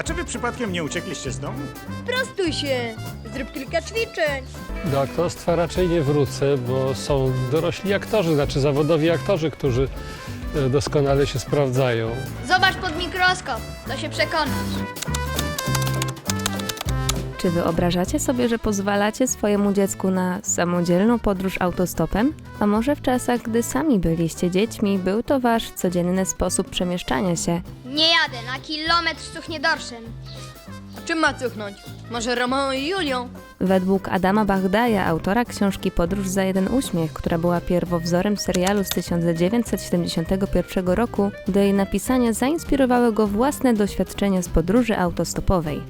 A czy wy przypadkiem nie uciekliście z domu? Prostuj się, zrób kilka ćwiczeń. Do aktorstwa raczej nie wrócę, bo są dorośli aktorzy, znaczy zawodowi aktorzy, którzy e, doskonale się sprawdzają. Zobacz pod mikroskop, to się przekonasz. Czy wyobrażacie sobie, że pozwalacie swojemu dziecku na samodzielną podróż autostopem? A może w czasach, gdy sami byliście dziećmi, był to wasz codzienny sposób przemieszczania się? Nie jadę, na kilometr cuchnie dorszem. A czym ma cuchnąć? Może Romeo i Julią? Według Adama Bagdaja, autora książki Podróż za jeden uśmiech, która była pierwowzorem serialu z 1971 roku, do jej napisania zainspirowały go własne doświadczenia z podróży autostopowej.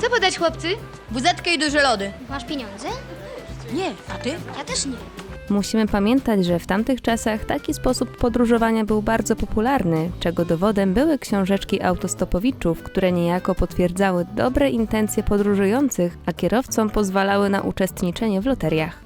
Co podać chłopcy? Buzetkę i duże lody. Masz pieniądze? Nie, a ty? Ja też nie. Musimy pamiętać, że w tamtych czasach taki sposób podróżowania był bardzo popularny, czego dowodem były książeczki autostopowiczów, które niejako potwierdzały dobre intencje podróżujących, a kierowcom pozwalały na uczestniczenie w loteriach.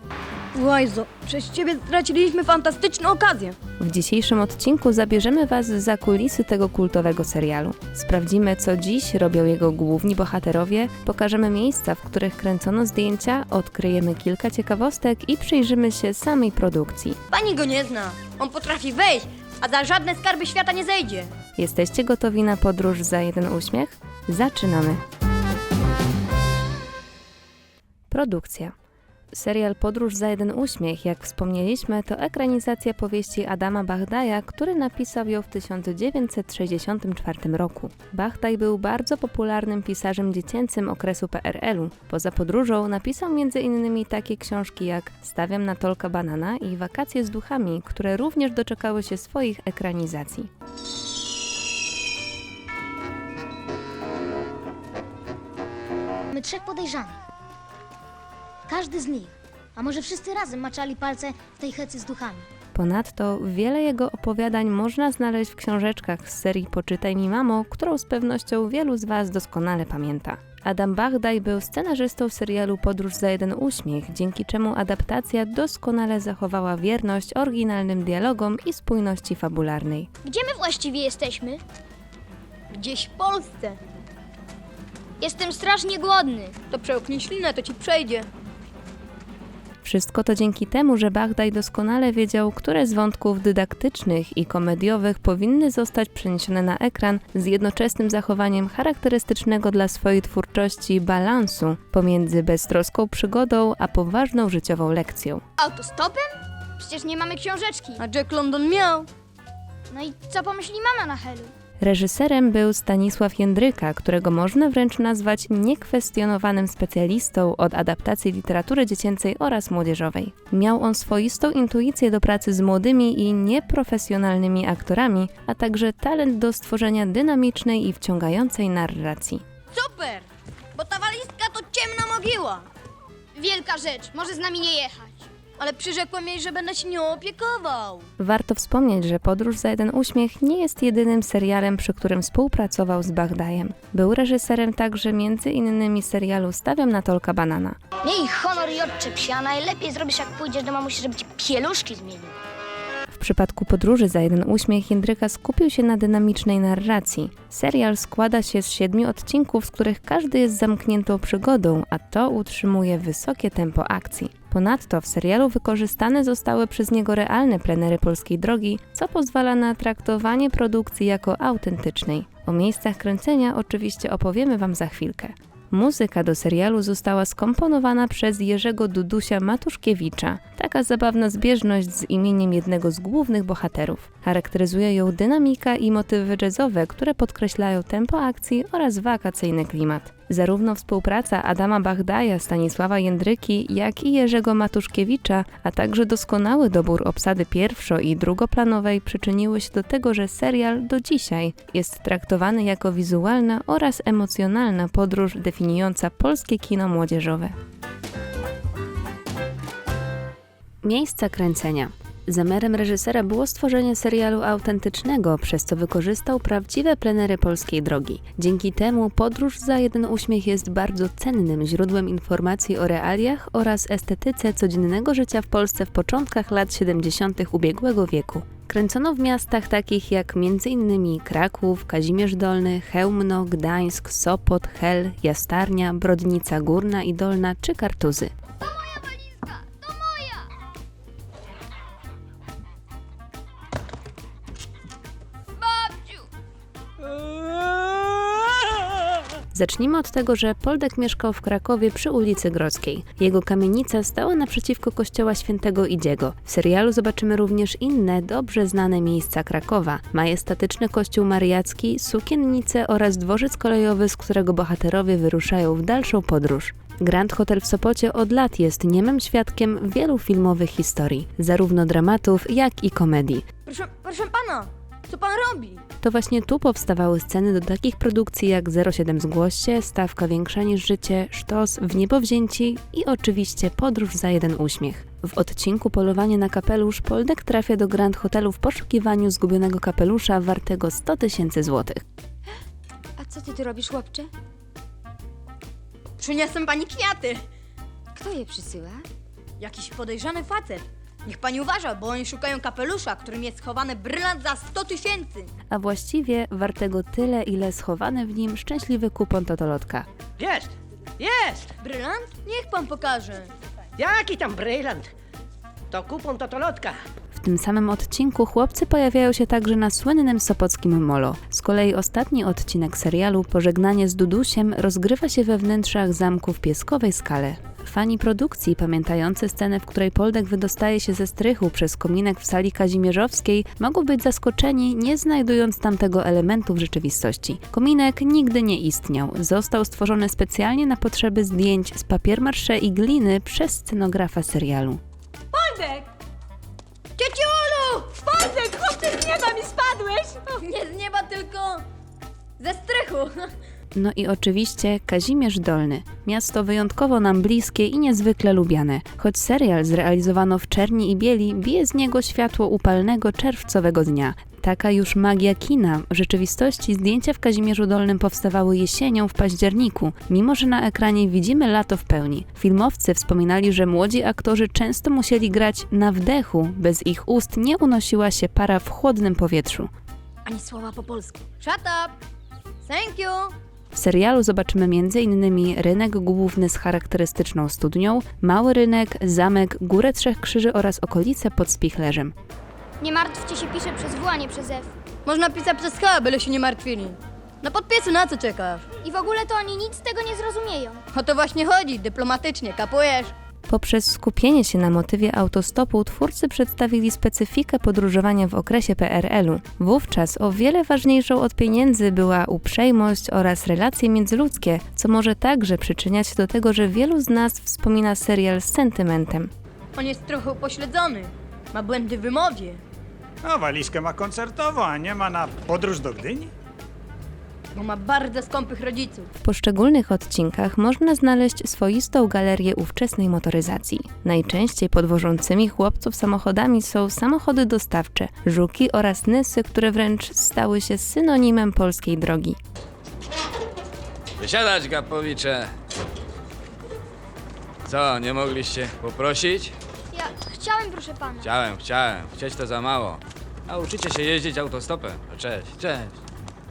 Łajzo, przez ciebie straciliśmy fantastyczną okazję. W dzisiejszym odcinku zabierzemy Was za kulisy tego kultowego serialu. Sprawdzimy, co dziś robią jego główni bohaterowie, pokażemy miejsca, w których kręcono zdjęcia, odkryjemy kilka ciekawostek i przyjrzymy się samej produkcji. Pani go nie zna. On potrafi wejść, a za żadne skarby świata nie zejdzie. Jesteście gotowi na podróż za jeden uśmiech? Zaczynamy! Produkcja. Serial Podróż za jeden uśmiech, jak wspomnieliśmy, to ekranizacja powieści Adama Bagdaja, który napisał ją w 1964 roku. Bagdaj był bardzo popularnym pisarzem dziecięcym okresu PRL-u. Poza podróżą napisał m.in. takie książki jak Stawiam na tolka banana i Wakacje z duchami, które również doczekały się swoich ekranizacji. Mamy trzech podejrzanych. Każdy z nich, a może wszyscy razem maczali palce w tej hecy z duchami. Ponadto wiele jego opowiadań można znaleźć w książeczkach z serii Poczytaj mi mamo, którą z pewnością wielu z Was doskonale pamięta. Adam Bagdaj był scenarzystą serialu Podróż za jeden uśmiech, dzięki czemu adaptacja doskonale zachowała wierność oryginalnym dialogom i spójności fabularnej. Gdzie my właściwie jesteśmy? Gdzieś w Polsce. Jestem strasznie głodny. To przełknij ślinę, to ci przejdzie. Wszystko to dzięki temu, że Bagdaj doskonale wiedział, które z wątków dydaktycznych i komediowych powinny zostać przeniesione na ekran z jednoczesnym zachowaniem charakterystycznego dla swojej twórczości balansu pomiędzy beztroską przygodą a poważną życiową lekcją. Autostopem? Przecież nie mamy książeczki. A Jack London miał. No i co pomyśli mama na Helu? Reżyserem był Stanisław Jędryka, którego można wręcz nazwać niekwestionowanym specjalistą od adaptacji literatury dziecięcej oraz młodzieżowej. Miał on swoistą intuicję do pracy z młodymi i nieprofesjonalnymi aktorami, a także talent do stworzenia dynamicznej i wciągającej narracji. Super! Bo ta walizka to ciemna mogiła. Wielka rzecz, może z nami nie jechać. Ale przyrzekłem jej, że będę się nią opiekował. Warto wspomnieć, że Podróż za jeden uśmiech nie jest jedynym serialem, przy którym współpracował z Bagdajem. Był reżyserem także między innymi serialu Stawiam na tolka banana. Miej honor i odczep się, a najlepiej zrobisz jak pójdziesz do mamusi, żeby ci pieluszki zmienił. W przypadku podróży za jeden uśmiech Jędryka skupił się na dynamicznej narracji. Serial składa się z siedmiu odcinków, z których każdy jest zamkniętą przygodą, a to utrzymuje wysokie tempo akcji. Ponadto w serialu wykorzystane zostały przez niego realne plenery polskiej drogi, co pozwala na traktowanie produkcji jako autentycznej. O miejscach kręcenia oczywiście opowiemy Wam za chwilkę. Muzyka do serialu została skomponowana przez Jerzego Dudusia Matuszkiewicza. Taka zabawna zbieżność z imieniem jednego z głównych bohaterów. Charakteryzuje ją dynamika i motywy jazzowe, które podkreślają tempo akcji oraz wakacyjny klimat. Zarówno współpraca Adama Bagdaja, Stanisława Jędryki, jak i Jerzego Matuszkiewicza, a także doskonały dobór obsady pierwszo- i drugoplanowej przyczyniły się do tego, że serial do dzisiaj jest traktowany jako wizualna oraz emocjonalna podróż definiująca polskie kino młodzieżowe. Miejsca kręcenia. Zamiarem reżysera było stworzenie serialu autentycznego, przez co wykorzystał prawdziwe plenery polskiej drogi. Dzięki temu podróż za jeden uśmiech jest bardzo cennym źródłem informacji o realiach oraz estetyce codziennego życia w Polsce w początkach lat 70. ubiegłego wieku. Kręcono w miastach takich jak m.in. Kraków, Kazimierz Dolny, Chełmno, Gdańsk, Sopot, Hel, Jastarnia, Brodnica Górna i Dolna czy Kartuzy. Zacznijmy od tego, że Poldek mieszkał w Krakowie przy ulicy Grodzkiej. Jego kamienica stała naprzeciwko kościoła świętego Idziego. W serialu zobaczymy również inne, dobrze znane miejsca Krakowa. Majestatyczny kościół mariacki, sukiennice oraz dworzec kolejowy, z którego bohaterowie wyruszają w dalszą podróż. Grand Hotel w Sopocie od lat jest niemym świadkiem wielu filmowych historii, zarówno dramatów, jak i komedii. Proszę, proszę pana, co pan robi? To właśnie tu powstawały sceny do takich produkcji jak 07 Zgłoście, Stawka większa niż życie, Sztos, W niebo wzięci i oczywiście Podróż za jeden uśmiech. W odcinku Polowanie na kapelusz Poldek trafia do Grand Hotelu w poszukiwaniu zgubionego kapelusza wartego 100 tysięcy złotych. A co ty tu robisz, chłopcze? Przyniosłem pani kwiaty. Kto je przysyła? Jakiś podejrzany facet. Niech pani uważa, bo oni szukają kapelusza, którym jest schowany brylant za 100 tysięcy. A właściwie wartego tyle, ile schowany w nim szczęśliwy kupon totolotka. Jest! Jest! Brylant? Niech pan pokaże. Jaki tam brylant? To kupon totolotka. Tym samym odcinku chłopcy pojawiają się także na słynnym sopockim molo. Z kolei ostatni odcinek serialu Pożegnanie z Dudusiem rozgrywa się we wnętrzach zamku w Pieskowej Skale. Fani produkcji, pamiętający scenę, w której Poldek wydostaje się ze strychu przez kominek w sali kazimierzowskiej, mogą być zaskoczeni, nie znajdując tamtego elementu w rzeczywistości. Kominek nigdy nie istniał. Został stworzony specjalnie na potrzeby zdjęć z papiermarsze i gliny przez scenografa serialu. Cieciulu! Spadek! Chłopcy z nieba mi spadłeś! Nie z nieba, tylko ze strychu. No i oczywiście Kazimierz Dolny. Miasto wyjątkowo nam bliskie i niezwykle lubiane. Choć serial zrealizowano w czerni i bieli, bije z niego światło upalnego czerwcowego dnia. Taka już magia kina. W rzeczywistości zdjęcia w Kazimierzu Dolnym powstawały jesienią w październiku, mimo że na ekranie widzimy lato w pełni. Filmowcy wspominali, że młodzi aktorzy często musieli grać na wdechu, bez ich ust nie unosiła się para w chłodnym powietrzu. Ani słowa po polsku. Shut up! Thank you! W serialu zobaczymy m.in. rynek główny z charakterystyczną studnią, mały rynek, zamek, górę Trzech Krzyży oraz okolice pod Spichlerzem. Nie martwcie się, pisze przez W, a nie przez F. Można pisać przez H, byle się nie martwili. Na podpisy na co czekasz? I w ogóle to oni nic z tego nie zrozumieją. O to właśnie chodzi, dyplomatycznie, kapujesz? Poprzez skupienie się na motywie autostopu twórcy przedstawili specyfikę podróżowania w okresie PRL-u. Wówczas o wiele ważniejszą od pieniędzy była uprzejmość oraz relacje międzyludzkie, co może także przyczyniać się do tego, że wielu z nas wspomina serial z sentymentem. On jest trochę upośledzony. Ma błędy w wymowie. No, walizkę ma koncertową, a nie ma na podróż do Gdyni? Bo ma bardzo skąpych rodziców. W poszczególnych odcinkach można znaleźć swoistą galerię ówczesnej motoryzacji. Najczęściej podwożącymi chłopców samochodami są samochody dostawcze, żuki oraz nysy, które wręcz stały się synonimem polskiej drogi. Wysiadać, Gapowicze. Co, nie mogliście poprosić? Ja chciałem, proszę pana. Chciałem, chciałem. Chcieć to za mało. A uczycie się jeździć autostopem. No cześć, cześć.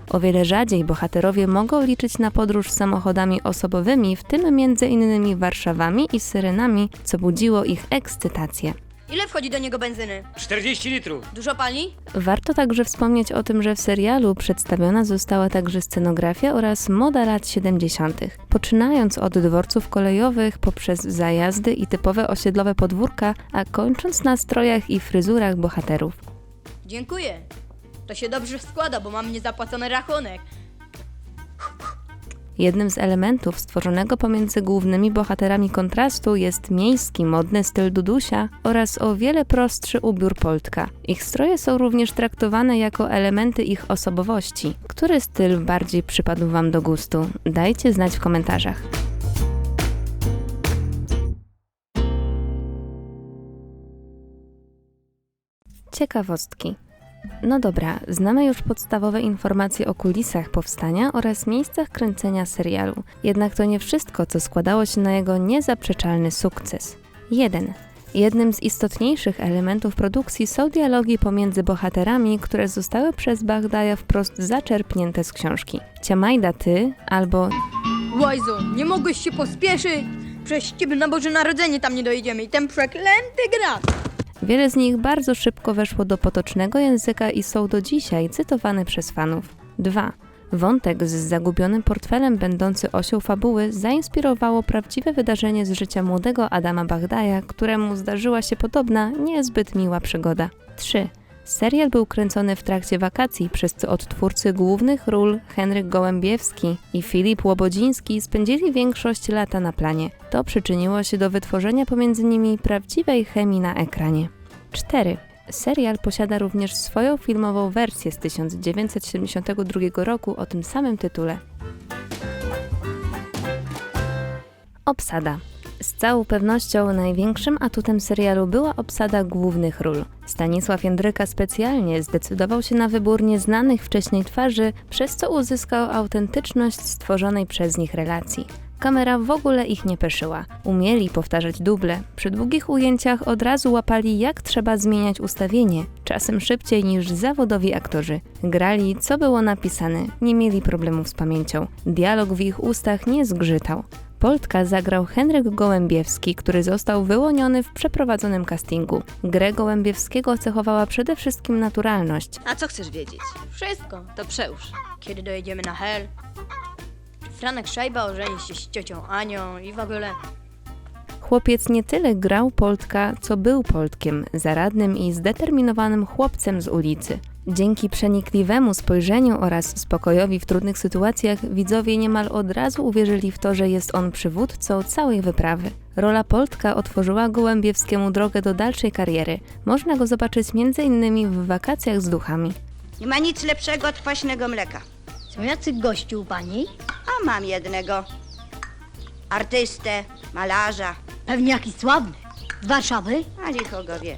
O wiele rzadziej bohaterowie mogą liczyć na podróż samochodami osobowymi, w tym m.in. Warszawami i Syrenami, co budziło ich ekscytację. Ile wchodzi do niego benzyny? 40 litrów. Dużo pali? Warto także wspomnieć o tym, że w serialu przedstawiona została także scenografia oraz moda lat 70., poczynając od dworców kolejowych poprzez zajazdy i typowe osiedlowe podwórka, a kończąc na strojach i fryzurach bohaterów. Dziękuję. To się dobrze składa, bo mam niezapłacony rachunek. Jednym z elementów stworzonego pomiędzy głównymi bohaterami kontrastu jest miejski, modny styl Dudusia oraz o wiele prostszy ubiór Poltka. Ich stroje są również traktowane jako elementy ich osobowości. Który styl bardziej przypadł Wam do gustu? Dajcie znać w komentarzach. Ciekawostki. No dobra, znamy już podstawowe informacje o kulisach powstania oraz miejscach kręcenia serialu. Jednak to nie wszystko, co składało się na jego niezaprzeczalny sukces. 1. Jednym z istotniejszych elementów produkcji są dialogi pomiędzy bohaterami, które zostały przez Bagdaja wprost zaczerpnięte z książki. Ciamajda ty albo Łajzo, nie mogłeś się pospieszyć? Przez ciebie na Boże Narodzenie tam nie dojedziemy i ten przeklęty grat! Wiele z nich bardzo szybko weszło do potocznego języka i są do dzisiaj cytowane przez fanów. 2. Wątek z zagubionym portfelem będący osią fabuły zainspirowało prawdziwe wydarzenie z życia młodego Adama Bagdaja, któremu zdarzyła się podobna, niezbyt miła przygoda. 3. Serial był kręcony w trakcie wakacji, przez co odtwórcy głównych ról Henryk Gołębiewski i Filip Łobodziński spędzili większość lata na planie. To przyczyniło się do wytworzenia pomiędzy nimi prawdziwej chemii na ekranie. 4. Serial posiada również swoją filmową wersję z 1972 roku o tym samym tytule. Obsada. Z całą pewnością największym atutem serialu była obsada głównych ról. Stanisław Jędryka specjalnie zdecydował się na wybór nieznanych wcześniej twarzy, przez co uzyskał autentyczność stworzonej przez nich relacji. Kamera w ogóle ich nie peszyła. Umieli powtarzać duble. Przy długich ujęciach od razu łapali, jak trzeba zmieniać ustawienie, czasem szybciej niż zawodowi aktorzy. Grali, co było napisane, nie mieli problemów z pamięcią. Dialog w ich ustach nie zgrzytał. Poltka zagrał Henryk Gołębiewski, który został wyłoniony w przeprowadzonym castingu. Grę Gołębiewskiego cechowała przede wszystkim naturalność. A co chcesz wiedzieć? Wszystko. To przełóż. Kiedy dojedziemy na Hel? Franek Szajba ożeni się z ciocią Anią i w ogóle... Chłopiec nie tyle grał Poltka, co był Poltkiem, zaradnym i zdeterminowanym chłopcem z ulicy. Dzięki przenikliwemu spojrzeniu oraz spokojowi w trudnych sytuacjach widzowie niemal od razu uwierzyli w to, że jest on przywódcą całej wyprawy. Rola Poltka otworzyła Gołębiewskiemu drogę do dalszej kariery. Można go zobaczyć m.in. w wakacjach z duchami. Nie ma nic lepszego od kwaśnego mleka. Są jacy gości u pani? A mam jednego. Artystę, malarza, Pewnie jakiś sławny. Z Warszawy? a licho go wie.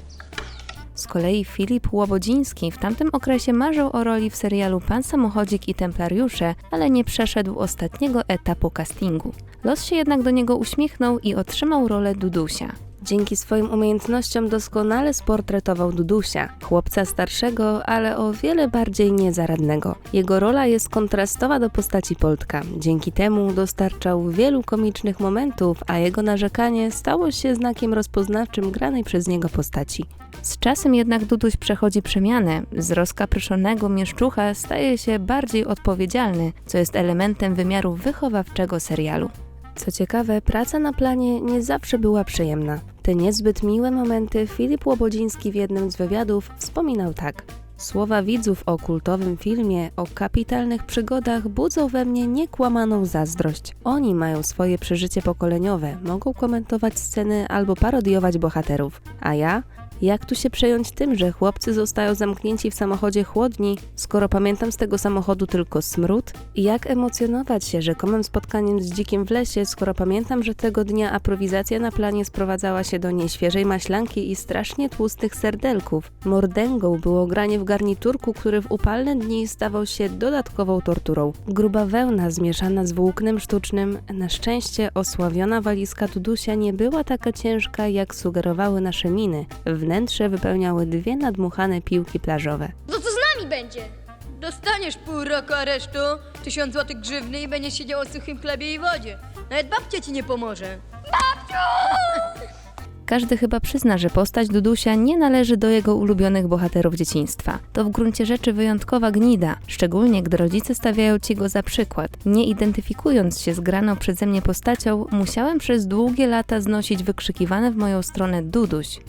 Z kolei Filip Łobodziński w tamtym okresie marzył o roli w serialu Pan Samochodzik i Templariusze, ale nie przeszedł ostatniego etapu castingu. Los się jednak do niego uśmiechnął i otrzymał rolę Dudusia. Dzięki swoim umiejętnościom doskonale sportretował Dudusia, chłopca starszego, ale o wiele bardziej niezaradnego. Jego rola jest kontrastowa do postaci Poltka. Dzięki temu dostarczał wielu komicznych momentów, a jego narzekanie stało się znakiem rozpoznawczym granej przez niego postaci. Z czasem jednak Duduś przechodzi przemianę. Z rozkapryszonego mieszczucha staje się bardziej odpowiedzialny, co jest elementem wymiaru wychowawczego serialu. Co ciekawe, praca na planie nie zawsze była przyjemna. Te niezbyt miłe momenty Filip Łobodziński w jednym z wywiadów wspominał tak. Słowa widzów o kultowym filmie, o kapitalnych przygodach budzą we mnie niekłamaną zazdrość. Oni mają swoje przeżycie pokoleniowe, mogą komentować sceny albo parodiować bohaterów. A ja? Jak tu się przejąć tym, że chłopcy zostają zamknięci w samochodzie chłodni, skoro pamiętam z tego samochodu tylko smród? Jak emocjonować się rzekomym spotkaniem z dzikiem w lesie, skoro pamiętam, że tego dnia aprowizacja na planie sprowadzała się do nieświeżej maślanki i strasznie tłustych serdelków. Mordęgą było granie w garniturku, który w upalne dni stawał się dodatkową torturą. Gruba wełna zmieszana z włóknem sztucznym, na szczęście osławiona walizka Dudusia nie była taka ciężka, jak sugerowały nasze miny. Wnętrze wypełniały dwie nadmuchane piłki plażowe. No co z nami będzie? Dostaniesz pół roku aresztu, tysiąc złotych grzywny i będziesz siedział o suchym chlebie i wodzie. Nawet babcia ci nie pomoże. Każdy chyba przyzna, że postać Dudusia nie należy do jego ulubionych bohaterów dzieciństwa. To w gruncie rzeczy wyjątkowa gnida, szczególnie gdy rodzice stawiają ci go za przykład. Nie identyfikując się z graną przeze mnie postacią, musiałem przez długie lata znosić wykrzykiwane w moją stronę Duduś.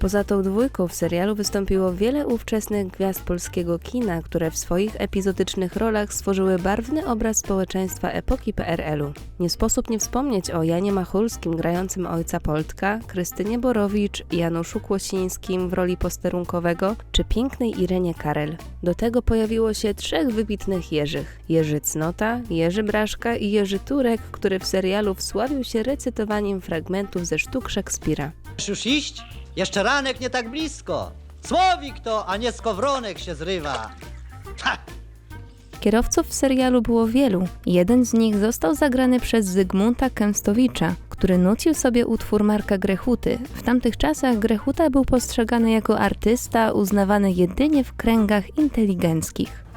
Poza tą dwójką w serialu wystąpiło wiele ówczesnych gwiazd polskiego kina, które w swoich epizodycznych rolach stworzyły barwny obraz społeczeństwa epoki PRL-u. Nie sposób nie wspomnieć o Janie Machulskim grającym ojca Poltka, Krystynie Borowicz, Januszu Kłosińskim w roli posterunkowego, czy pięknej Irenie Karel. Do tego pojawiło się trzech wybitnych Jerzych. Jerzy Cnota, Jerzy Braszka i Jerzy Turek, który w serialu wsławił się recytowaniem fragmentów ze sztuk Szekspira. Już iść? Jeszcze ranek nie tak blisko. Słowik to, a nie skowronek się zrywa. Ha! Kierowców w serialu było wielu. Jeden z nich został zagrany przez Zygmunta Kęstowicza, który nucił sobie utwór Marka Grechuty. W tamtych czasach Grechuta był postrzegany jako artysta uznawany jedynie w kręgach inteligenckich.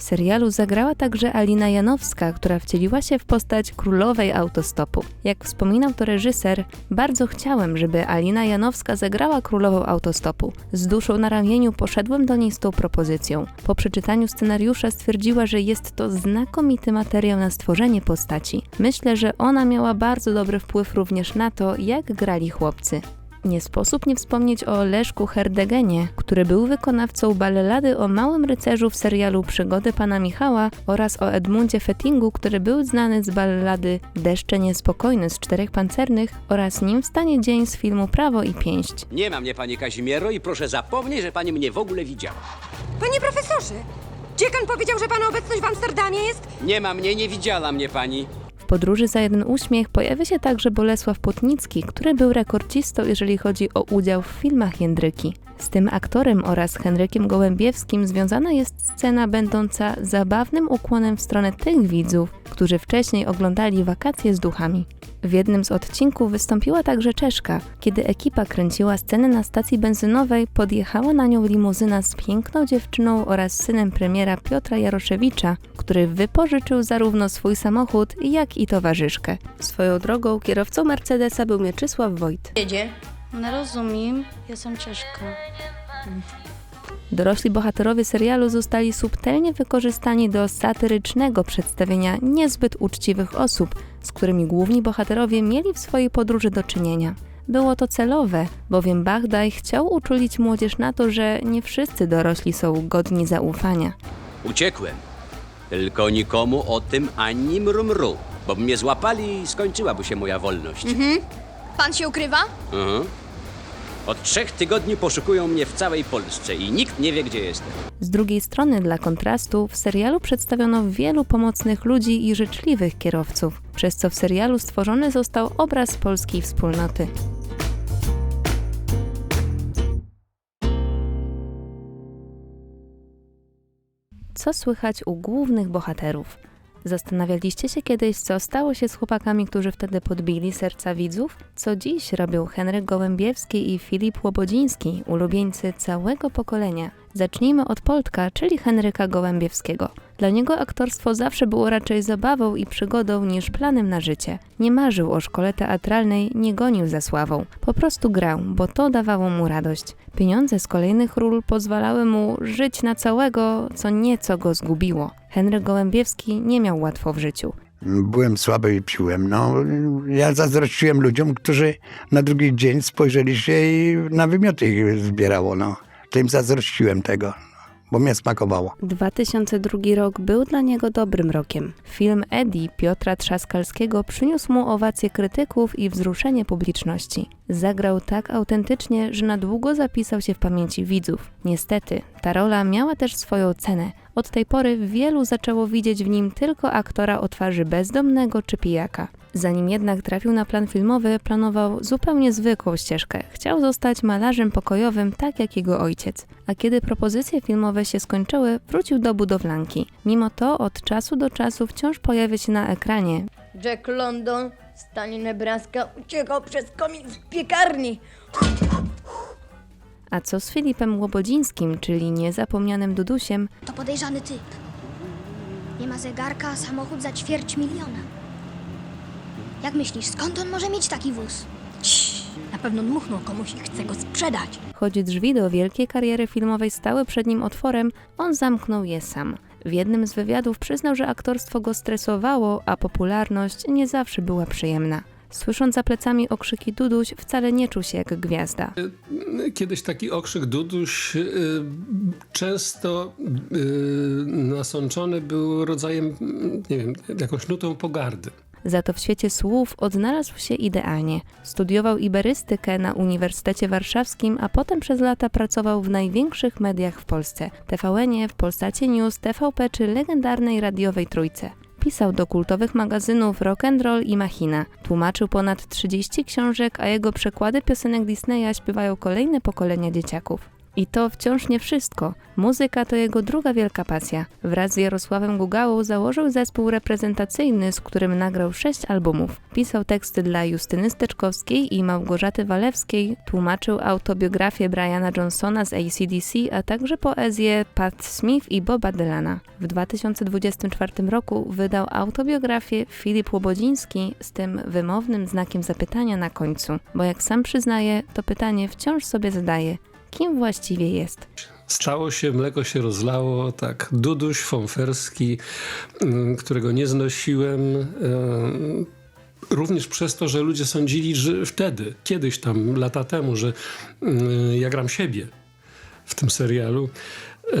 W serialu zagrała także Alina Janowska, która wcieliła się w postać królowej autostopu. Jak wspominał to reżyser, bardzo chciałem, żeby Alina Janowska zagrała królową autostopu. Z duszą na ramieniu poszedłem do niej z tą propozycją. Po przeczytaniu scenariusza stwierdziła, że jest to znakomity materiał na stworzenie postaci. Myślę, że ona miała bardzo dobry wpływ również na to, jak grali chłopcy. Nie sposób nie wspomnieć o Leszku Herdegenie, który był wykonawcą ballady o małym rycerzu w serialu Przygody pana Michała oraz o Edmundzie Fettingu, który był znany z ballady Deszcze Niespokojne z Czterech Pancernych oraz Nim wstanie dzień z filmu Prawo i Pięść. Nie ma mnie, pani Kazimiero, i proszę zapomnieć, że pani mnie w ogóle widziała. Panie profesorze, dziekan powiedział, że pana obecność w Amsterdamie jest... Nie ma mnie, nie widziała mnie pani. Podróży za jeden uśmiech pojawia się także Bolesław Płotnicki, który był rekordzistą, jeżeli chodzi o udział w filmach Jędryki. Z tym aktorem oraz Henrykiem Gołębiewskim związana jest scena będąca zabawnym ukłonem w stronę tych widzów, którzy wcześniej oglądali wakacje z duchami. W jednym z odcinków wystąpiła także Czeszka. Kiedy ekipa kręciła scenę na stacji benzynowej, podjechała na nią limuzyna z piękną dziewczyną oraz synem premiera Piotra Jaroszewicza, który wypożyczył zarówno swój samochód, jak i towarzyszkę. Swoją drogą kierowcą Mercedesa był Mieczysław Wojt. Jedzie. No rozumiem, jestem Czeszka. Dorośli bohaterowie serialu zostali subtelnie wykorzystani do satyrycznego przedstawienia niezbyt uczciwych osób, z którymi główni bohaterowie mieli w swojej podróży do czynienia. Było to celowe, bowiem Bagdaj chciał uczulić młodzież na to, że nie wszyscy dorośli są godni zaufania. Uciekłem. Tylko nikomu o tym ani mrumru, bo by mnie złapali i skończyłaby się moja wolność. Pan się ukrywa? Mhm. Od trzech tygodni poszukują mnie w całej Polsce i nikt nie wie, gdzie jestem. Z drugiej strony, dla kontrastu, w serialu przedstawiono wielu pomocnych ludzi i życzliwych kierowców, przez co w serialu stworzony został obraz polskiej wspólnoty. Co słychać u głównych bohaterów? Zastanawialiście się kiedyś, co stało się z chłopakami, którzy wtedy podbili serca widzów? Co dziś robią Henryk Gołębiewski i Filip Łobodziński, ulubieńcy całego pokolenia? Zacznijmy od Poltka, czyli Henryka Gołębiewskiego. Dla niego aktorstwo zawsze było raczej zabawą i przygodą niż planem na życie. Nie marzył o szkole teatralnej, nie gonił za sławą. Po prostu grał, bo to dawało mu radość. Pieniądze z kolejnych ról pozwalały mu żyć na całego, co nieco go zgubiło. Henryk Gołębiewski nie miał łatwo w życiu. Byłem słaby i piłem. No, ja zazdrościłem ludziom, którzy na drugi dzień spojrzeli się i na wymioty ich zbierało. No. To im zazdrościłem tego, bo mnie smakowało. 2002 rok był dla niego dobrym rokiem. Film Eddie Piotra Trzaskalskiego przyniósł mu owację krytyków i wzruszenie publiczności. Zagrał tak autentycznie, że na długo zapisał się w pamięci widzów. Niestety, ta rola miała też swoją cenę. Od tej pory wielu zaczęło widzieć w nim tylko aktora o twarzy bezdomnego czy pijaka. Zanim jednak trafił na plan filmowy, planował zupełnie zwykłą ścieżkę. Chciał zostać malarzem pokojowym, tak jak jego ojciec. A kiedy propozycje filmowe się skończyły, wrócił do budowlanki. Mimo to od czasu do czasu wciąż pojawia się na ekranie. Jack London stanie Nebraska uciekał przez komin z piekarni. A co z Filipem Łobodzińskim, czyli niezapomnianym Dudusiem, To podejrzany typ. Nie ma zegarka, a samochód za ćwierć miliona. Jak myślisz, skąd on może mieć taki wóz? Cii, na pewno dmuchnął komuś i chce go sprzedać. Choć drzwi do wielkiej kariery filmowej stały przed nim otworem, on zamknął je sam. W jednym z wywiadów przyznał, że aktorstwo go stresowało, a popularność nie zawsze była przyjemna. Słysząc za plecami okrzyki Duduś, wcale nie czuł się jak gwiazda. Kiedyś taki okrzyk Duduś y, często y, nasączony był rodzajem, nie wiem, jakąś nutą pogardy. Za to w świecie słów odnalazł się idealnie. Studiował iberystykę na Uniwersytecie Warszawskim, a potem przez lata pracował w największych mediach w Polsce: TVN, w Polsacie News, TVP czy legendarnej radiowej Trójce. Pisał do kultowych magazynów Rock and Roll i Machina. Tłumaczył ponad 30 książek, a jego przekłady piosenek Disneya śpiewają kolejne pokolenia dzieciaków. I to wciąż nie wszystko. Muzyka to jego druga wielka pasja. Wraz z Jarosławem Gugałą założył zespół reprezentacyjny, z którym nagrał sześć albumów. Pisał teksty dla Justyny Steczkowskiej i Małgorzaty Walewskiej, tłumaczył autobiografię Briana Johnsona z ACDC, a także poezję Pat Smith i Boba Dylana. W 2024 roku wydał autobiografię Filip Łobodziński z tym wymownym znakiem zapytania na końcu, bo jak sam przyznaje, to pytanie wciąż sobie zadaje. Kim właściwie jest? Stało się, mleko się rozlało, tak. Duduś Fonferski, mm, którego nie znosiłem. em, Również przez to, że ludzie sądzili, że wtedy, kiedyś tam, lata temu, że mm, ja gram siebie w tym serialu. E,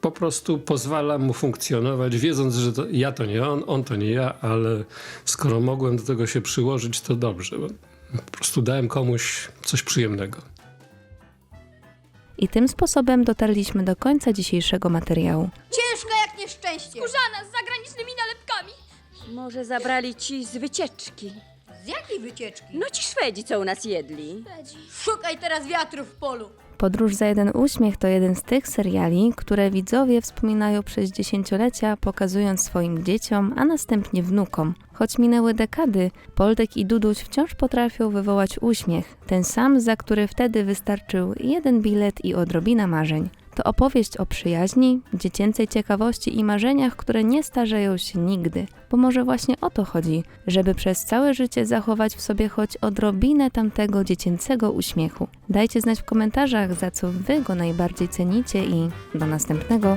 Po prostu pozwalam mu funkcjonować, wiedząc, że to, ja to nie on, on to nie ja, ale skoro mogłem do tego się przyłożyć, to dobrze. Po prostu dałem komuś coś przyjemnego. I tym sposobem dotarliśmy do końca dzisiejszego materiału. Ciężka jak nieszczęście. Kurzana z zagranicznymi nalepkami. Może zabrali ci z wycieczki. Z jakiej wycieczki? No ci Szwedzi, co u nas jedli. Szukaj teraz wiatru w polu. Podróż za jeden uśmiech to jeden z tych seriali, które widzowie wspominają przez dziesięciolecia, pokazując swoim dzieciom, a następnie wnukom. Choć minęły dekady, Poldek i Duduś wciąż potrafią wywołać uśmiech, ten sam, za który wtedy wystarczył jeden bilet i odrobina marzeń. To opowieść o przyjaźni, dziecięcej ciekawości i marzeniach, które nie starzeją się nigdy. Bo może właśnie o to chodzi, żeby przez całe życie zachować w sobie choć odrobinę tamtego dziecięcego uśmiechu. Dajcie znać w komentarzach, za co wy go najbardziej cenicie i do następnego.